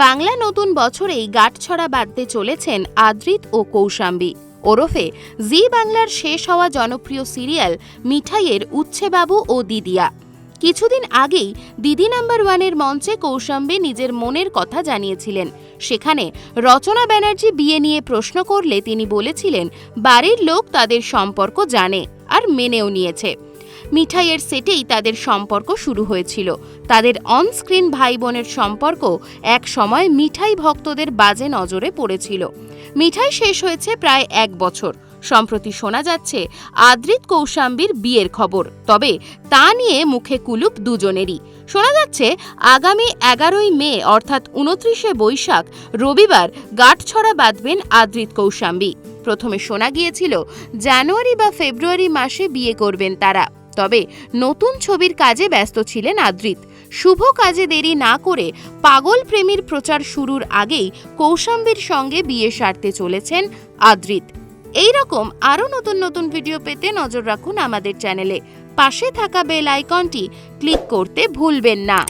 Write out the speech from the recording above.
বাংলা নতুন বছরেই গাঁটছড়া বাঁধতে চলেছেন আদ্রিত ও কৌশাম্বী। ওরফে জি বাংলার শেষ হওয়া জনপ্রিয় সিরিয়াল মিঠাইয়ের উচ্ছেবাবু ও দিদিয়া। কিছুদিন আগেই দিদি নাম্বার ওয়ানের মঞ্চে কৌশাম্বী নিজের মনের কথা জানিয়েছিলেন। সেখানে রচনা ব্যানার্জি বিয়ে নিয়ে প্রশ্ন করলে তিনি বলেছিলেন, বাড়ির লোক তাদের সম্পর্ক জানে আর মেনেও নিয়েছে। মিঠাইয়ের সেটেই তাদের সম্পর্ক শুরু হয়েছিল। তাদের অনস্ক্রিন ভাই বোনের সম্পর্ক এক সময় মিঠাই ভক্তদের বাজে নজরে পড়েছিল। মিঠাই শেষ হয়েছে প্রায় এক বছর। সম্প্রতি শোনা যাচ্ছে আদ্রিত কৌশাম্বীর বিয়ের খবর, তবে তা নিয়ে মুখে কুলুপ দুজনেরই। শোনা যাচ্ছে আগামী এগারোই মে, অর্থাৎ উনত্রিশে বৈশাখ, রবিবার গাঁটছড়া বাঁধবেন আদ্রিত কৌশাম্বী। প্রথমে শোনা গিয়েছিল, জানুয়ারি বা ফেব্রুয়ারি মাসে বিয়ে করবেন তারা। তবে নতুন ছবির কাজে ব্যস্ত ছিলেন আদ্রিত। শুভ কাজে দেরি না করে পাগল প্রেমীর প্রচার শুরুর আগেই কৌশাম্বীর সঙ্গে বিয়ে সারতে চলেছেন আদ্রিত। এই রকম আরও নতুন নতুন ভিডিও পেতে নজর রাখুন আমাদের চ্যানেলে। পাশে থাকা বেল আইকনটি ক্লিক করতে ভুলবেন না।